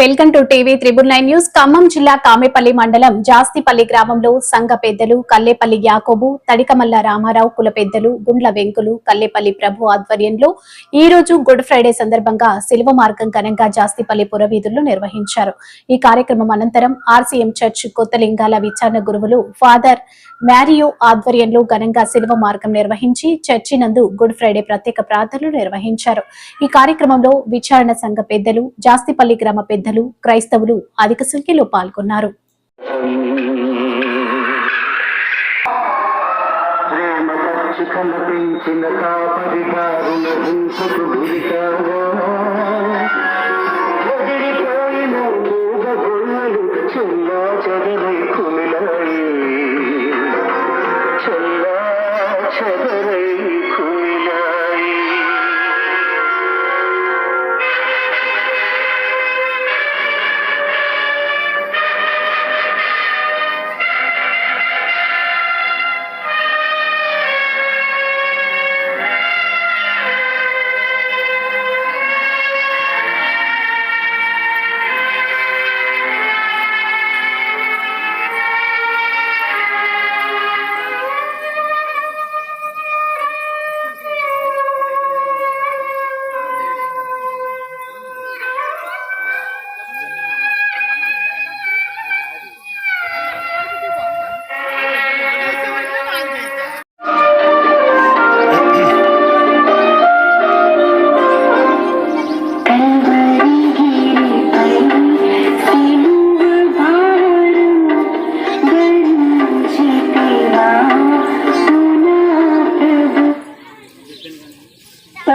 Welcome to TV triple nine news. Khammam జిల్లా కామెపల్లి మండలం జాస్తిపల్లి గ్రామంలో సంఘ పెద్దలు కల్లేపల్లి యాకోబు తడికమల్ల రామారావు కుల పెద్దలు గుండ్ల వెంకులు కల్లేపల్లి ప్రభు ఆధ్వర్యంలో ఈ రోజు గుడ్ ఫ్రైడే సందర్భంగా శిల్వ మార్గం ఘనంగా జాస్తిపల్లి పురవీధుల్లో నిర్వహించారు. ఈ కార్యక్రమం అనంతరం ఆర్సీఎం చర్చ్ కొత్త లింగాల విచారణ గురువులు ఫాదర్ మ్యారియో ఆధ్వర్యంలో ఘనంగా శిల్వ మార్గం నిర్వహించి చర్చి నందు గుడ్ ఫ్రైడే ప్రత్యేక ప్రార్థనలు నిర్వహించారు. ఈ కార్యక్రమంలో విచారణ సంఘ పెద్దలు జాస్తిపల్లి గ్రామ పెద్ద పెద్దలు క్రైస్తవులు అధిక సంఖ్యలో పాల్గొన్నారు. ప్రేమ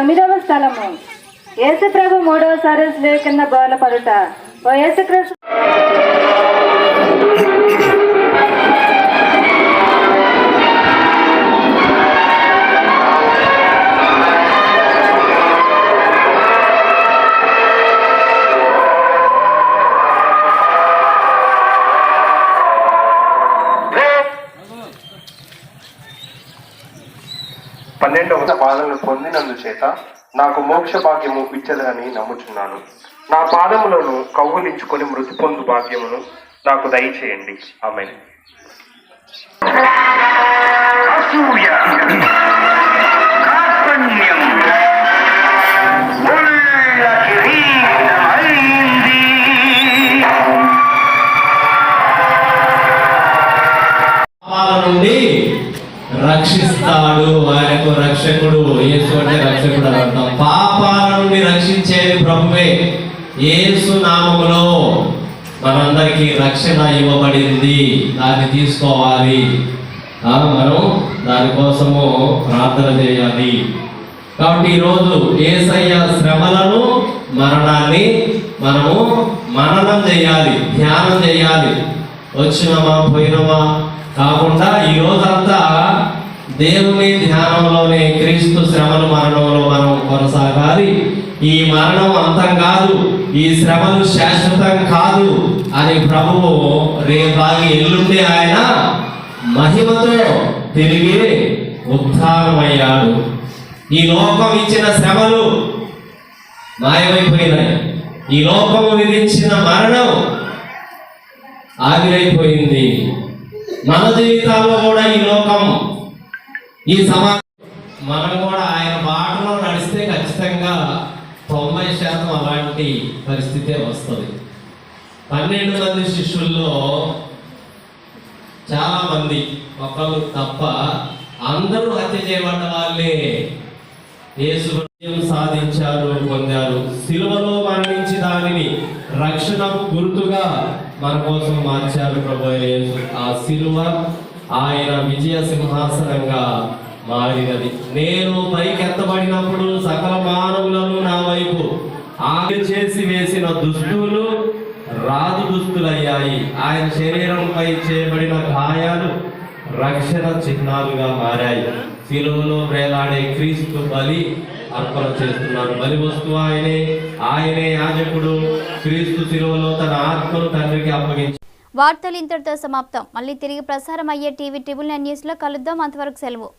తొమ్మిదవ స్థలము. యేసుప్రభు మూడవసారి స్లేవ్ కింద బోలపడుట ఓ యేసుకృష్ణ పన్నెండవ పాదములు పొందినందు చేత నాకు మోక్ష భాగ్యము ఇచ్చదని నమ్ముచున్నాను. నా పాదములను కౌగులించుకొని మృతి పొందు భాగ్యమును నాకు దయచేయండి. ఆమె నుండి రక్షిస్తాడు. ఆయనకు రక్షకుడు యేసు అంటే రక్షకుడు అని అర్థం. పాపాల నుండి రక్షించేది ప్రభువే. యేసు నామములో మనందరికీ రక్షణ ఇవ్వబడింది. దాన్ని తీసుకోవాలి. మనం దానికోసము ప్రార్థన చేయాలి. కాబట్టి ఈరోజు ఏసయ్య శ్రమలను మరణాన్ని మనము మననం చేయాలి ధ్యానం చేయాలి. వచ్చినమా పోయినమా? కాకుండా ఈ రోజంతా దేవుని ధ్యానంలోనే క్రీస్తు శ్రమలు మరణంలో మనం కొనసాగాలి. ఈ మరణం అంతం కాదు ఈ శ్రమలు శాశ్వతం కాదు అని ప్రభువు రేపాగి ఎల్లుండి ఆయన మహిమతో తిరిగి ఉత్థానమయ్యాడు ఈ లోకం ఇచ్చిన శ్రమలు మాయమైపోయినాయి. ఈ లోకము విధించిన మరణం ఆవిరైపోయింది. మన జీవితాల్లో కూడా ఈ లోకం ఈ సమాజం మనం కూడా ఆయన బాటలో నడిస్తే ఖచ్చితంగా తొంభై శాతం అలాంటి పరిస్థితే వస్తుంది. పన్నెండు మంది శిష్యుల్లో చాలా మంది ఒకరు తప్ప అందరూ హత్య చేయబడ్డ వాళ్ళే యేసు సాధించారు పొందారు. సిలువలో మరణించి రక్షణ గుర్తుగా మన కోసం మార్చారు ప్రభు ఆ సిలువ ఆయన విజయ సింహాసనంగా మారినది. నేను పైకెత్తబడినప్పుడు సకల మానవులను నా వైపు ఆగి చేసి వేసిన దుస్తులు రాజు దుస్తులయ్యాయి ఆయన శరీరంపై చేయబడిన గాయాలు రక్షణ చిహ్నాలుగా మారాయి. సిలువలో వేలాడే క్రీస్తు బలి అర్పణ చేస్తున్నాడు. బలి వస్తువు ఆయనే ఆయనే యాజకుడు. క్రీస్తు శిలువలో తన ఆత్మను తండ్రికి అప్పగించి వార్తలు ఇంతటితో సమాప్తం. మళ్ళీ తిరిగి ప్రసారం అయ్యే టీవీ ట్రిబుల్ నైన్ న్యూస్లో కలుద్దాం. అంతవరకు సెలవు.